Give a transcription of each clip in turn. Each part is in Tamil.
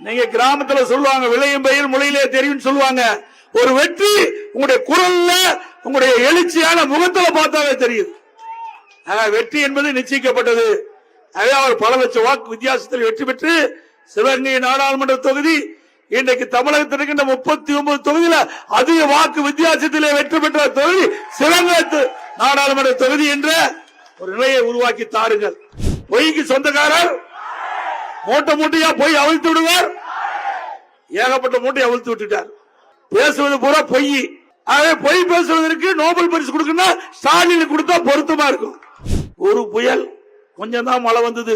நீங்க கிராமத்துல சொல்லுவாங்க விளையும் பயிர் மொழியிலே தெரியும் சொல்லுவாங்க. ஒரு வெற்றி உங்களுடைய குரல்ல உங்களுடைய எழுச்சியான முகத்துல பார்த்தாவே தெரியுது. வெற்றி என்பது நிச்சயிக்கப்பட்டது. அதே அவர் பல லட்சம் வாக்கு வித்தியாசத்தில் வெற்றி பெற்று சிவகங்கை நாடாளுமன்ற தொகுதி இன்றைக்கு தமிழகத்தில் இருக்கின்ற முப்பத்தி ஒன்பது தொகுதியில அதிக வாக்கு வித்தியாசத்திலே வெற்றி பெற்ற தொகுதி சிவகங்கை நாடாளுமன்ற தொகுதி என்ற ஒரு நிலையை உருவாக்கி தாருங்கள். பொய்க்கு சொந்தக்காரர் மூட்டை மூட்டையா போய் அவிழ்த்து விடுவார். ஏகப்பட்ட மூட்டையை அவிழ்த்து விட்டுட்டார். பேசுவது பூரா பொய். ஆகவே பொய் பேசுவதற்கு நோபல் பரிசு கொடுக்கணும் ஸ்டாலின் கொடுத்தா பொருத்தமா இருக்கும். ஒரு புயல் கொஞ்சம் தான் மழை வந்தது.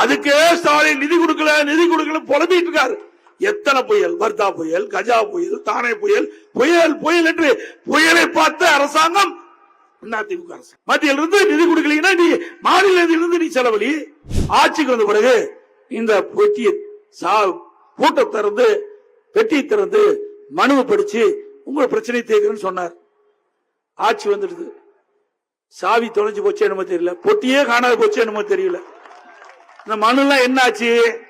அதுக்கே ஸ்டாலின் நிதி கொடுக்கல நிதி கொடுக்கல புலம்பிட்டு இருக்காரு. எத்தனை புயல்? வர்தா புயல் கஜா புயல் தானே புயல். புயல் புயல் என்று புயலை பார்த்த அரசாங்கம் அதிமுக அரசு. மத்தியில் இருந்து நிதி கொடுக்கலீங்கன்னா நீ மாநில நீ செலவழி. ஆட்சிக்கு வந்த பிறகு இந்த பொத்தியை சா- பூட்டை திறந்து பெட்டியை திறந்து மனுவை படிச்சு உங்களை பிரச்சனை தேக்குறேன்னு சொன்னார். ஆட்சி வந்துடுது. சாவி தொலைஞ்சு போச்சு என்னமோ தெரியல. பொட்டியே காணாது போச்சு என்னமோ தெரியல. இந்த மனு எல்லாம் என்ன ஆச்சு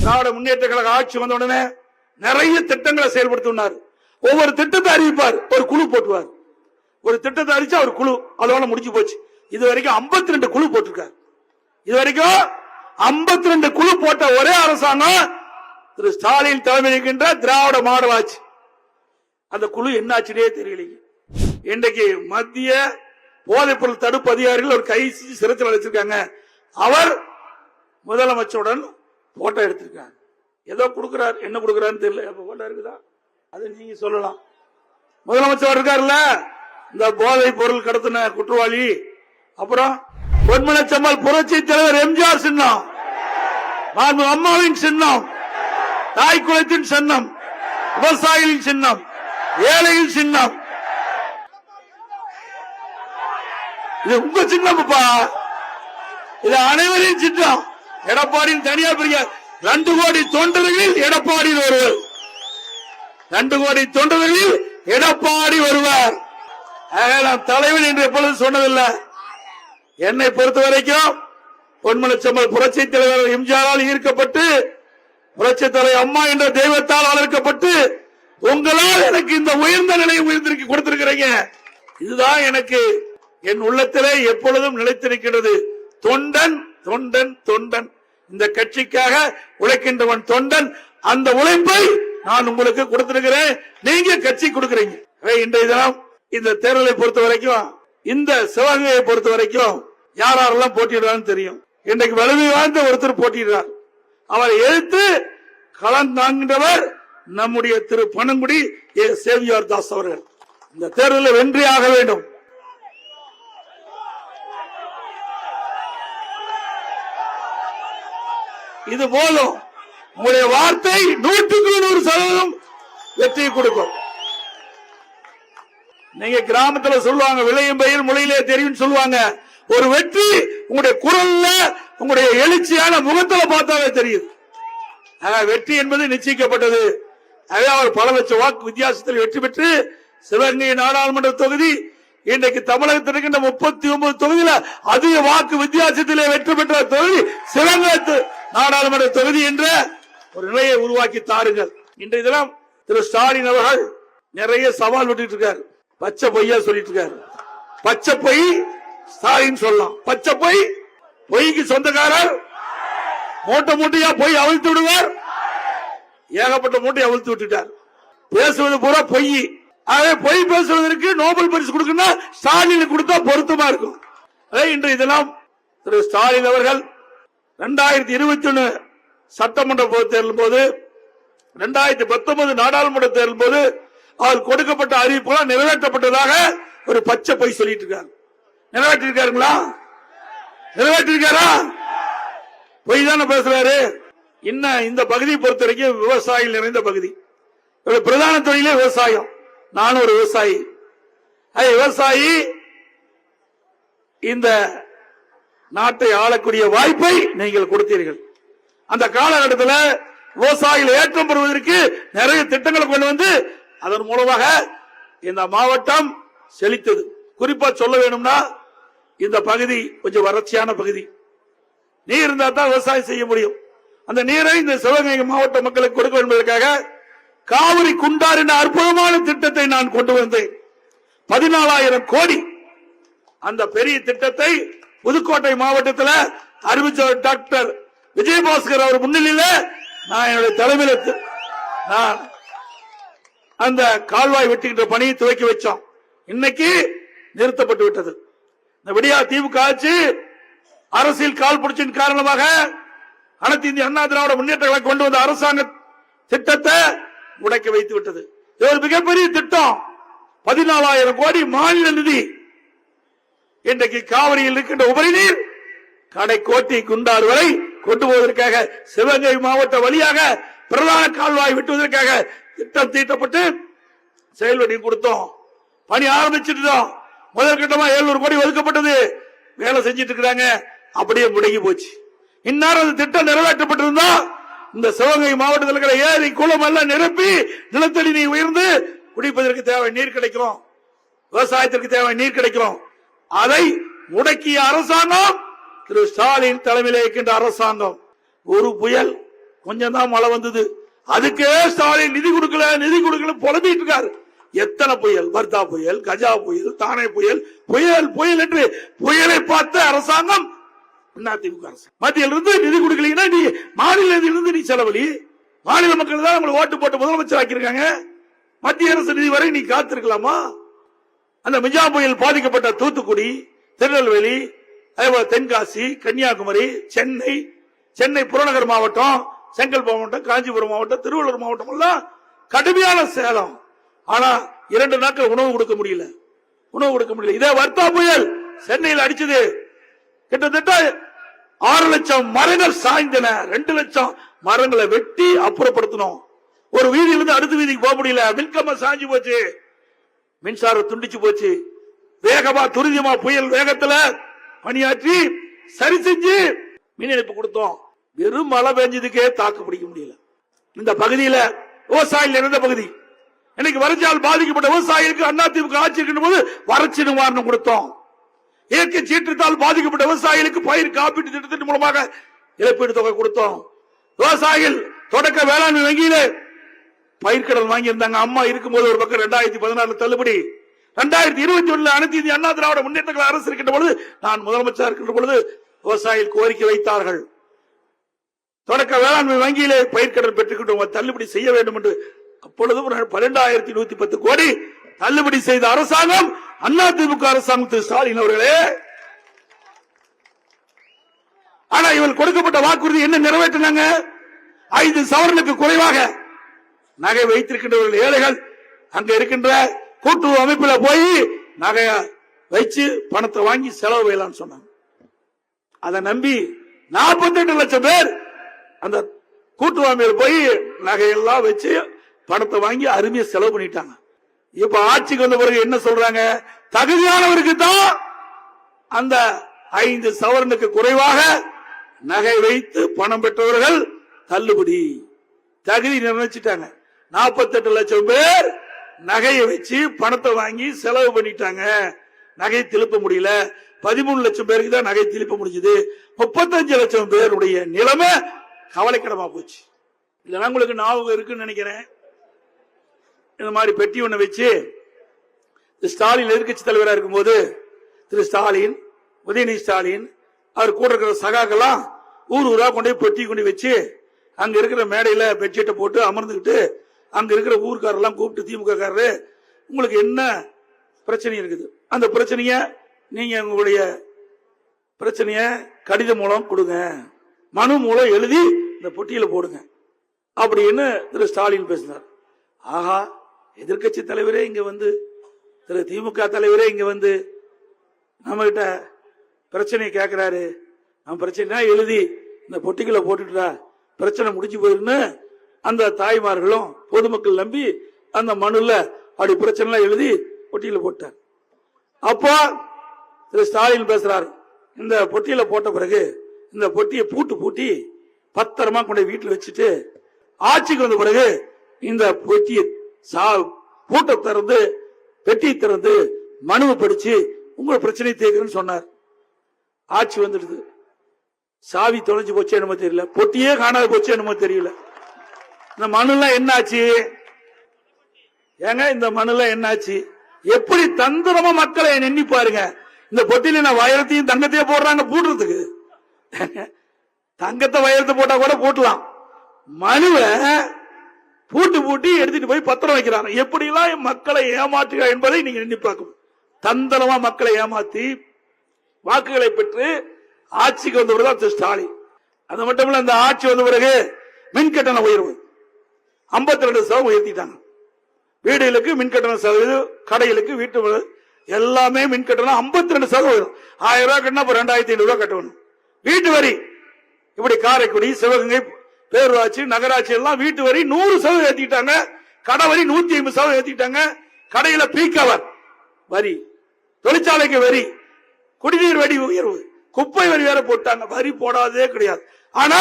திராவிட முன்னேற்ற கழக ஆட்சி வந்த உடனே நிறைய திட்டங்களை செயல்படுத்தினார். ஒவ்வொரு திட்டத்தை அறிவிப்பார். ஒரு குழு போட்டுவார். ஒரு திட்டத்தை அறிவிச்சா ஒரு குழு. அதோட முடிஞ்சு போச்சு. இது வரைக்கும் 52 ரெண்டு குழு போட்டிருக்காரு. இது வரைக்கும் 52 ரெண்டு குழு போட்ட ஒரே அரசாங்கம் திரு ஸ்டாலின் தலைமை இருக்கின்ற திராவிட மாடல் ஆட்சி அந்த குழு என்னாச்சுனே தெரியலைங்க இன்றைக்கு மத்திய போதைப் பொருள் தடுப்பு அதிகாரிகள் ஒரு கை சிறத்தில் வச்சிருக்காங்க அவர் முதலமைச்சருடன் போட்டோ எடுத்திருக்காங்க ஏதோ கொடுக்கிறார் என்ன கொடுக்கிறாருன்னு தெரியல. போட்டோ இருக்குதா? அது நீங்க சொல்லலாம். முதலமைச்சர் இருக்காருல்ல? இந்த போதை பொருள் கடத்தின குற்றவாளி. அப்புறம் பொன்மனச்சம்மல் புரட்சி தலைவர் எம்ஜிஆர் சின்னம். நான் அம்மாவின் சின்னம். தாய் குலத்தின் சின்னம். விவசாயிகளின் சின்னம். ஏழையின் சின்னம். இது உங்க சின்னம்ப்பா இது அனைவரின் சின்னம். எடப்பாடியின் தனியார் பெரிய ரெண்டு கோடி தொண்டர்களில் எடப்பாடி ஒருவர். ரெண்டு கோடி தொண்டர்களில் எடப்பாடி ஒருவர். நான் தலைவன் என்று எப்பொழுதும் சொன்னதில்லை. என்னை பொறுத்த வரைக்கும் பொன்மனச்சம்மல் புரட்சி தலைவர் எம்ஜிஆரால் ஈர்க்கப்பட்டு புரட்சி தலைவர் அம்மா என்ற தெய்வத்தால் அழைக்கப்பட்டு உங்களால் எனக்கு இந்த உயர்ந்த நிலையை உயர்ந்திருக்க கொடுத்திருக்கிறீங்க. இதுதான் எனக்கு என் உள்ளத்திலே எப்பொழுதும் நிலைத்திருக்கிறது. தொண்டன் தொண்டன் தொண்டன். இந்த கட்சிக்காக உழைக்கின்றவன் தொண்டன். அந்த உழைப்பை நான் உங்களுக்கு கொடுத்திருக்கிறேன். நீங்க கட்சி கொடுக்கிறீங்க. இன்றைய தினம் இந்த தேர்தலை பொறுத்த வரைக்கும் இந்த சிவகங்கையை பொறுத்த வரைக்கும் யார் யாரெல்லாம் போட்டியிடுறான்னு தெரியும். இன்றைக்கு வலிமை வாய்ந்த ஒருத்தர் போட்டியிடுறார். அவரை எதிர்த்து கலந்தாங்கின்றவர் நம்முடைய திரு பனங்குடி ஏ. சேவியார் தாஸ் அவர்கள். இந்த தேர்தலில் வென்றி ஆக வேண்டும். இது போலும் உங்களுடைய வார்த்தை நூற்றுக்கு நூறு சதவீதம் வெற்றியை கொடுக்கும். நீங்க கிராமத்துல சொல்லுவாங்க விளையும் பயிர் முளையிலே தெரியும் சொல்லுவாங்க. ஒரு வெற்றி உங்களுடைய குரல்ல உங்களுடைய எழுச்சியான முகத்துல பார்த்தாவே தெரியுது வெற்றி என்பது நிச்சயிக்கப்பட்டது. அவர் பல லட்சம் வாக்கு வித்தியாசத்தில் வெற்றி பெற்று சிவகங்கை நாடாளுமன்ற தொகுதி இன்றைக்கு தமிழகத்தில் இருக்கின்ற முப்பத்தி ஒன்பது தொகுதியில அதிக வாக்கு வித்தியாசத்திலே வெற்றி பெற்ற தொகுதி சிவகங்கை நாடாளுமன்ற தொகுதி என்ற ஒரு நிலையை உருவாக்கி தாருங்கள். இன்றைய தினம் திரு ஸ்டாலின் அவர்கள் நிறைய சவால் விட்டுட்டு இருக்காரு. பச்சை பொய்யா சொல்லிட்டு இருக்காரு. பச்சை பொய் ஸ்டாலின் சொல்லலாம். பச்சை பொய் பொய்க்கு சொந்தக்காரர் மூட்டை மூட்டையா பொய் அவிழ்த்து விடுவார். ஏகப்பட்ட மூட்டை அவிழ்த்து விட்டுட்டார். பேசுவது பூரா பொய். ஆகவே பொய் பேசுவதற்கு நோபல் பரிசு கொடுக்கணும் ஸ்டாலின் கொடுத்தா பொருத்தமா இருக்கும். அதே இதெல்லாம் திரு ஸ்டாலின் அவர்கள் இரண்டாயிரத்தி இருபத்தி ஒன்னு சட்டமன்ற தேர்தல் போது இரண்டாயிரத்தி பத்தொன்பது நாடாளுமன்ற தேர்தல் போது அவர் கொடுக்கப்பட்ட அறிவிப்புகள் நிறைவேற்றப்பட்டதாக ஒரு பச்சை பொய் சொல்லிட்டு இருக்காங்க நிறைவேற்றிருக்காருங்களா? நிறைவேற்றிருக்காரா? பொய் தானே பேசுறாரு. என்ன இந்த பகுதியை பொறுத்த வரைக்கும் விவசாயிகள் நிறைந்த பகுதி. பிரதான தொழிலே விவசாயம். நானும் ஒரு விவசாயி. அது விவசாயி இந்த நாட்டை ஆளக்கூடிய வாய்ப்பை நீங்கள் கொடுத்தீர்கள். அந்த காலகட்டத்தில் விவசாயிகள் ஏற்றம் பெறுவதற்கு நிறைய திட்டங்களை கொண்டு வந்து அதன் மூலமாக இந்த மாவட்டம் செழித்தது. குறிப்பா சொல்ல வேணும்னா இந்த பகுதி கொஞ்சம் வறட்சியான பகுதி. நீர் இருந்தா தான் விவசாயம் செய்ய முடியும். அந்த நீரை இந்த சிவகங்கை மாவட்ட மக்களுக்கு கொடுக்க என்பதற்காக காவிரி குண்டார் என்ற அற்புதமான திட்டத்தை நான் கொண்டு வந்தேன். பதினாலாயிரம் கோடி அந்த பெரிய திட்டத்தை புதுக்கோட்டை மாவட்டத்தில் அறிவிச்சவர் டாக்டர் விஜயபாஸ்கர் அவர் முன்னிலையில நான் என்னுடைய தலைமையில் நான் அந்த கால்வாய் வெட்டுகின்ற பணியை துவக்கி வச்சோம். இன்னைக்கு நிறுத்தப்பட்டு விட்டது. இந்த விடியா திமுக ஆட்சி அரசியல் கால் புடிச்சின் காரணமாக அனைத்து இந்திய அண்ணா திராவிட முன்னேற்றங்களை கொண்டு வந்த அரசாங்க திட்டத்தை முடக்கி வைத்து விட்டது. இது ஒரு மிகப்பெரிய திட்டம். பதினாலாயிரம் கோடி மாநில நிதி. இன்றைக்கு காவிரியில் இருக்கின்ற உபரி நீர் கடை கோட்டி குண்டார் வரை கொண்டு போவதற்காக சிவகங்கை மாவட்ட வழியாக பிரதான கால்வாய் வெட்டுவதற்காக திட்டம் தீட்டப்பட்டு செயல்வடி கொடுத்தோம். பணி ஆரம்பிச்சிருந்தோம் முதல் கட்டமா 700 கோடி ஒதுக்கப்பட்டது. வேலை செஞ்சிட்டு இருக்காங்க அப்படியே முடங்கி போச்சு. இந்நேரம் அந்த திட்டம் நிறைவேற்றப்பட்டிருந்தா இந்த சிவகங்கை மாவட்டத்தில் இருக்கிற ஏரி குளம் எல்லாம் நிரப்பி நிலத்தடி நீர் உயர்ந்து குடிப்பதற்கு தேவை நீர் கிடைக்கும். விவசாயத்திற்கு தேவை நீர் கிடைக்கும். அதை முடக்கிய அரசாங்கம் திரு ஸ்டாலின் தலைமையில் இருக்கின்ற அரசாங்கம். ஒரு புயல் கொஞ்சம் தான் மழை வந்தது. அதுக்கே ஸ்டாலின் நிதி கொடுக்கல நிதி கொடுக்கல புலம்பிட்டு இருக்காரு. எத்தனை புயல்? வர்தா புயல் கஜா புயல் தானே புயல் புயல் புயல் என்று புயலை பார்த்த அரசாங்கம் அதிமுக அரசு. மத்தியில் இருந்து நிதி கொடுக்கலீங்கன்னா நீ மாநில நிதியிலிருந்து நீ செலவழி. மாநில மக்கள் தான் உங்களை ஓட்டு போட்டு முதலமைச்சர் ஆக்கியிருக்காங்க. மத்திய அரசு நிதி வரை நீ காத்திருக்கலாமா? அந்த மிஜா புயல் பாதிக்கப்பட்ட தூத்துக்குடி திருநெல்வேலி அதேபோல தென்காசி கன்னியாகுமரி சென்னை சென்னை புறநகர் மாவட்டம் செங்கல்பட்டு மாவட்டம் காஞ்சிபுரம் மாவட்டம் திருவள்ளூர் மாவட்டம் எல்லாம் கடுமையான சேலம் ஆனா இரண்டு நாட்கள் உணவு கொடுக்க முடியல. உணவு கொடுக்க முடியல. இதே வர்த்தா புயல் சென்னையில் அடிச்சது. கிட்டத்தட்ட ஆறு லட்சம் மரங்கள் சாய்ந்தன. ரெண்டு லட்சம் மரங்களை வெட்டி அப்புறப்படுத்தணும் ஒரு வீதியிலிருந்து அடுத்த வீதிக்கு போக முடியல. மின்கம்ப சாஞ்சு போச்சு. மின்சாரம் துண்டிச்சு போச்சு. வேகமா துரிதமா புயல் வேகத்துல பணியாற்றி சரி செஞ்சு மின் இணைப்பு கொடுத்தோம். வெறும் மழை பெஞ்சதுக்கே தாக்கு பிடிக்க முடியல. இந்த பகுதியில விவசாயிகள் இருந்த பகுதி. இன்னைக்கு வறட்சியால் பாதிக்கப்பட்ட விவசாயிகளுக்கு அதிமுக ஆட்சி இருக்கின்ற போது வறட்சி நிவாரணம் கொடுத்தோம். இயற்கை சீற்றத்தால் பாதிக்கப்பட்ட விவசாயிகளுக்கு பயிர் காப்பீட்டு திட்டத்தின் மூலமாக இழப்பீடு தொகை கொடுத்தோம். விவசாயிகள் தொடக்க வேளாண்மை வங்கியிலே பயிர்க்கடன் வாங்கி இருந்தாங்க அம்மா இருக்கும்போது ஒரு பக்கம் ரெண்டாயிரத்தி பதினாறுல தள்ளுபடி. ரெண்டாயிரத்தி இருபத்தி ஒண்ணுல அனைத்து இந்திய அண்ணா திராவிட முன்னேற்ற அரசு இருக்கின்ற பொழுது நான் முதலமைச்சர் இருக்கின்ற பொழுது விவசாயிகள் கோரிக்கை வைத்தார்கள். தொடக்க வேளாண்மை வங்கியிலே பயிர்க்கடன் பெற்றுக்கிட்டோம். தள்ளுபடி செய்ய வேண்டும் என்று இப்பொழுது பன்னெண்டாயிரத்தி நூத்தி பத்து கோடி தள்ளுபடி செய்த அரசாங்கம் அண்ணா திமுக அரசாங்கம் திரு ஸ்டாலின் அவர்களே. ஆனா இவள் கொடுக்கப்பட்ட வாக்குறுதி என்ன நிறைவேற்றினாங்க? ஐந்து சவரனுக்கு குறைவாக நகை வைத்திருக்கின்றவர்கள் ஏழைகள் அங்க இருக்கின்ற கூட்டுறவு அமைப்புல போய் நகைய வச்சு பணத்தை வாங்கி செலவு செய்யலாம்னு சொன்னாங்க. அதை நம்பி 48 லட்சம் பேர் அந்த கூட்டுறவு அமைப்பில் போய் நகையெல்லாம் வச்சு பணத்தை வாங்கி அருமையா செலவு பண்ணிட்டாங்க. இப்ப ஆட்சிக்கு வந்த பிறகு என்ன சொல்றாங்க? தகுதியானவருக்கு தான் அந்த ஐந்து சவரனுக்கு குறைவாக நகை வைத்து பணம் பெற்றவர்கள் தள்ளுபடி. தகுதி நிர்ணயிச்சிட்டாங்க. 48 லட்சம் பேர் நகையை வச்சு பணத்தை வாங்கி செலவு பண்ணிட்டாங்க. நகை திருப்ப முடியல. பதிமூணு லட்சம் பேருக்கு தான் நகை திருப்ப முடிஞ்சது. முப்பத்தஞ்சு லட்சம் பேருடைய நிலைமை கவலைக்கிடமா போச்சு. இல்லைன்னா உங்களுக்கு ஞாபகம் இருக்குன்னு நினைக்கிறேன். இந்த மாதிரி பெட்டி ஒண்ணு வச்சு ஸ்டாலின் எதிர்க்கட்சி தலைவராக இருக்கும்போது திரு ஸ்டாலின் உதயநிதி ஸ்டாலின் அவர் கூட இருக்கிற சகாக்கெல்லாம் ஊர் ஊரா கொண்டு போய் பெட்டி கொண்டு வச்சு அங்க இருக்கிற மேடையில பெட்ஷீட்டை போட்டு அமர்ந்துகிட்டு அங்க இருக்கிற ஊர்க்காரெல்லாம் கூப்பிட்டு திமுக காரரு உங்களுக்கு என்ன பிரச்சனை இருக்குது? அந்த பிரச்சனைய நீங்க உங்களுடைய பிரச்சனைய கடிதம் மூலம் கொடுங்க. மனு மூலம் எழுதி இந்த பொட்டியில போடுங்க. அப்படின்னு திரு ஸ்டாலின் பேசினார்? ஆஹா எதிர்க்கட்சி தலைவரே இங்க வந்து திரு திமுக தலைவரே இங்க வந்து நம்ம கிட்ட பிரச்சனையை கேட்கிறாரு நம்ம பிரச்சனை எழுதி இந்த பொட்டிகளை போட்டுட்டா பிரச்சனை முடிஞ்சு போயிருன்னு அந்த தாய்மார்களும் பொதுமக்கள் நம்பி அந்த மனுல அப்படி பிரச்சனை எல்லாம் எழுதி பொட்டியில போட்டார். அப்போ திரு ஸ்டாலின் பேசுறாரு இந்த பொட்டியில போட்ட பிறகு இந்த பொட்டியை பூட்டு பூட்டி பத்திரமா கொண்டு போய் வச்சுட்டு ஆட்சிக்கு வந்த பிறகு இந்த பொட்டியை பூட்டை திறந்து பெட்டி திறந்து மனுவை படிச்சு உங்க பிரச்சனை தீர்க்கிறேன்னு சொன்னார். ஆட்சி வந்துடுது. சாவி தொலைஞ்சு போச்சு என்னமோ தெரியல. பொட்டியே காணாது போச்சு என்னமோ தெரியல. இந்த மனுலாம் என்னாச்சு? ஏங்க இந்த மனுலாம் என்னாச்சு? எப்படி தந்திரமா மக்களை எண்ணி பாருங்க. இந்த பொட்டியில நான் வயலத்தையும் தங்கத்தையும் போடுறாங்க போடுறதுக்கு. தங்கத்தை வயலத்தை போட்டா கூட போட்டலாம். மனுவை பூட்டு பூட்டி எடுத்துட்டு போய் பத்திரம் வைக்கிறாங்க. எப்படிலாம் மக்களை ஏமாற்றுக என்பதை நீங்க எண்ணி பார்க்கணும். தந்திரமா மக்களை ஏமாத்தி வாக்குகளை பெற்று ஆட்சிக்கு வந்தவர் தான் திரு ஸ்டாலின். அது மட்டும் இல்ல அந்த ஆட்சி வந்த பிறகு மின் கட்டண உயர்வு. 52% ரெண்டு சதவீதம் உயர்த்திட்டாங்க. வீடுகளுக்கு மின் கட்டண சதவீதம் கடைகளுக்கு வீட்டு எல்லாமே மின் கட்டணம் 52% ரெண்டு சதவீதம் ஆயிரம் ரூபாய் கட்டினா இப்ப ரெண்டாயிரத்தி ஐநூறு ரூபாய் கட்டணும். வீட்டு வரி. இப்படி காரைக்குடி சிவகங்கை பேரூராட்சி நகராட்சி எல்லாம் வீட்டு வரி நூறு சதவீதம் ஏத்திட்டாங்க கடை வரி நூத்தி ஐம்பது சதவீதம் ஏத்திட்டாங்க கடையில பீக்கவர் வரி தொழிற்சாலைக்கு வரி குடிநீர் வரி உயர்வு குப்பை வரி வேற போட்டாங்க. வரி போடாதே கிடையாது. ஆனா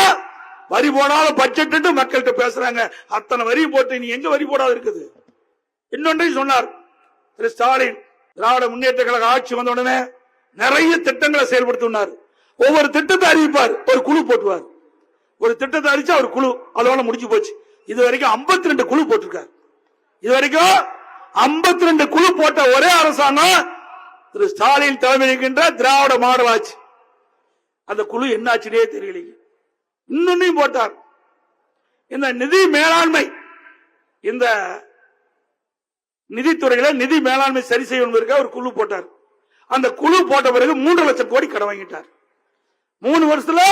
வரி போடாத பட்ஜெட் மக்கள்கிட்ட பேசுறாங்க. அத்தனை வரி போட்டு நீ எங்க வரி போடாத இருக்குது? இன்னொன்றையும் சொன்னார் திரு ஸ்டாலின். திராவிட முன்னேற்ற கழக ஆட்சி வந்த உடனே நிறைய திட்டங்களை செயல்படுத்தினார். ஒவ்வொரு திட்டத்தை அறிவிப்பார். ஒரு குழு போட்டுவார். ஒரு திட்டத்தை அறிவிச்சா ஒரு குழு. அதோட முடிஞ்சு போச்சு. இது வரைக்கும் 52 ரெண்டு குழு போட்டிருக்காரு. இது வரைக்கும் 52 ரெண்டு குழு போட்ட ஒரே அரசாங்கம் திரு ஸ்டாலின் தலைமை இருக்கின்ற திராவிட மாடல் ஆட்சி அந்த குழு என்னாச்சுனே தெரியலைங்க இன்னொன்னையும் போட்டார். இந்த நிதி மேலாண்மை இந்த நிதித்துறையில நிதி மேலாண்மை சரி செய்யணும் ஒரு குழு போட்டார். அந்த குழு போட்ட பிறகு மூன்று லட்சம் கோடி கடன் வாங்கிட்டார். மூணு வருஷத்துல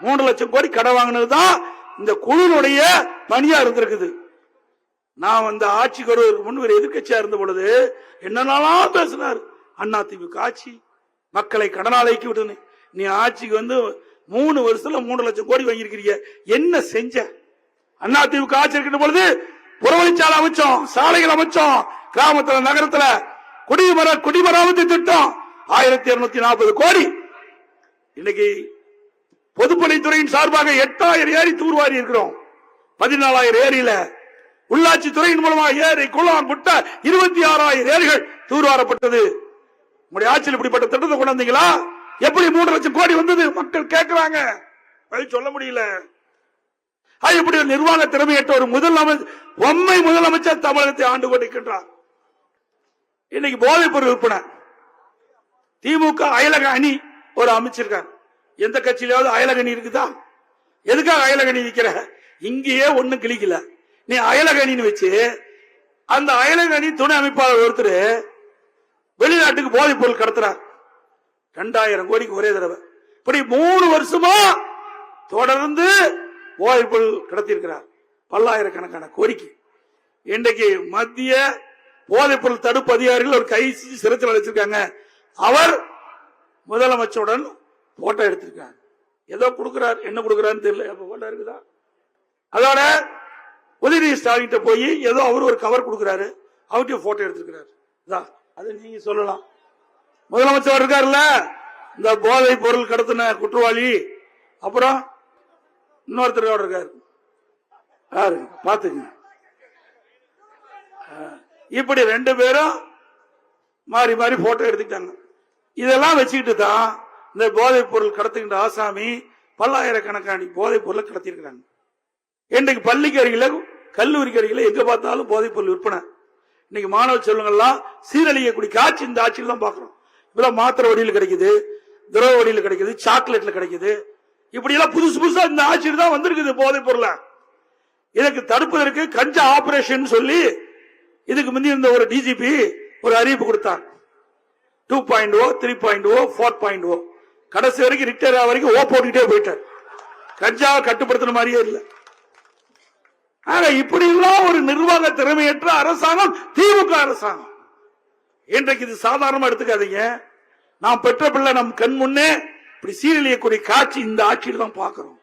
மூன்று லட்சம் கோடி கடன் வாங்கினதுதான் இந்த குழுனுடைய பணியா இருந்திருக்குது. நான் வந்து ஆட்சிக்கு வருவதற்கு முன் எதிர்கட்சியா இருந்த பொழுது என்னென்னலாம் பேசினார்? அண்ணா திமுக ஆட்சி மக்களை கடனாளைக்கு விட்டுன்னு நீ ஆட்சிக்கு வந்து மூணு வருஷத்துல மூணு லட்சம் கோடி வாங்கியிருக்கிறீங்க. என்ன செஞ்ச? அண்ணா திமுக ஆட்சி இருக்கின்ற பொழுது புறவழிச்சாலை அமைச்சோம் சாலைகள் அமைச்சோம் கிராமத்துல நகரத்துல குடிமர குடிமராமத்து திட்டம் ஆயிரத்தி இருநூத்தி நாற்பது கோடி. இன்னைக்கு பொதுப்பணித்துறையின் சார்பாக எட்டாயிரம் ஏரி தூர்வாரி இருக்கிறோம். பதினாலாயிரம் ஏரியில உள்ளாட்சி துறையின் மூலமாக ஏரி குளம் முட்டை இருபத்தி ஆறாயிரம் ஏரிகள் தூர்வாரப்பட்டது. உங்களுடைய ஆட்சியில் இப்படிப்பட்ட திட்டத்தை கொண்டு வந்தீங்களா? எப்படி மூன்று லட்சம் கோடி வந்தது? மக்கள் கேட்கிறாங்க பதில் சொல்ல முடியல. அது இப்படி ஒரு நிர்வாக திறமையற்ற ஒரு முதலமைச்சர் பொம்மை முதலமைச்சர் தமிழகத்தை ஆண்டு கொண்டிருக்கின்றார். இன்னைக்கு போதைப் பொருள் விற்பனை. திமுக அயலக அணி ஒரு அமைச்சிருக்காங்க. எந்த கட்சியிலாவது அயலகணி இருக்குதா? எதுக்காக அயலகணி நிக்கிற? இங்கேயே ஒண்ணும் கிளிக்கல நீ அயலகணின்னு வச்சு அந்த அயலகணி துணை அமைப்பாளர் ஒருத்தர் வெளிநாட்டுக்கு போதைப் பொருள் கடத்துறார். ரெண்டாயிரம் கோடிக்கு ஒரே தடவை. இப்படி மூணு வருஷமா தொடர்ந்து போதைப் பொருள் கடத்தியிருக்கிறார். பல்லாயிரக்கணக்கான கோரிக்கை இன்றைக்கு மத்திய போதைப் பொருள் தடுப்பு அதிகாரிகள் ஒரு கை சிறைச்சல் அழைச்சிருக்காங்க அவர் முதலமைச்சருடன் போட்டோ எடுத்திருக்காங்க. ஏதோ கொடுக்கிறார் என்ன கொடுக்கிறாருன்னு தெரியல. போட்டோ இருக்குதா? அதோட உதயநிதி ஸ்டாலின் போய் ஏதோ அவர் ஒரு கவர் கொடுக்கிறாரு. அவர்கிட்ட போட்டோ எடுத்திருக்கிறாரு. இதான் அது நீங்க சொல்லலாம். முதலமைச்சர் இருக்காருல்ல? இந்த போதை பொருள் கடத்தின குற்றவாளி. அப்புறம் இன்னொருத்தர் இருக்காரு. யாரு? பாத்துங்க இப்படி ரெண்டு பேரும் மாறி மாறி போட்டோ எடுத்துக்கிட்டாங்க. இதெல்லாம் வச்சுக்கிட்டு தான் இந்த போதைப் பொருள் கடத்துகின்ற ஆசாமி பல்லாயிரக்கணக்கான போதைப் பொருளை கடத்திருக்கிறாங்க இன்றைக்கு பள்ளிக்கு அருகில கல்லூரிக்கு அருகில எங்க பார்த்தாலும் போதைப் பொருள் விற்பனை. இன்னைக்கு மாணவ செல்வங்கள்லாம் சீரழியக்கூடிய காட்சி இந்த ஆட்சியில் தான் பாக்குறோம் இப்பெல்லாம் மாத்திரை வடியில் கிடைக்குது திரவ வடியில் கிடைக்குது சாக்லேட்ல கிடைக்குது. இப்படி எல்லாம் புதுசு புதுசா இந்த ஆட்சியில் தான் வந்திருக்குது போதைப் பொருளை. இதற்கு தடுப்பதற்கு கஞ்சா ஆபரேஷன் சொல்லி இதுக்கு முந்தி இருந்த ஒரு டிஜிபி ஒரு அறிவிப்பு கொடுத்தார் two point O three point O four point O கடைசி வரைக்கும் ரிட்டையர் ஆக வரைக்கும் ஓ போட்டுக்கிட்டே போயிட்டார். கஞ்சாவை கட்டுப்படுத்தின மாதிரியே இல்லை. ஆக இப்படி எல்லாம் ஒரு நிர்வாக திறமையற்ற அரசாங்கம் திமுக அரசாங்கம். இன்றைக்கு இது சாதாரணமா எடுத்துக்காதீங்க. நாம் பெற்ற பிள்ளை நம் கண் முன்னே இப்படி சீரழியக்கூடிய காட்சி இந்த ஆட்சியில் தான் பார்க்கிறோம்.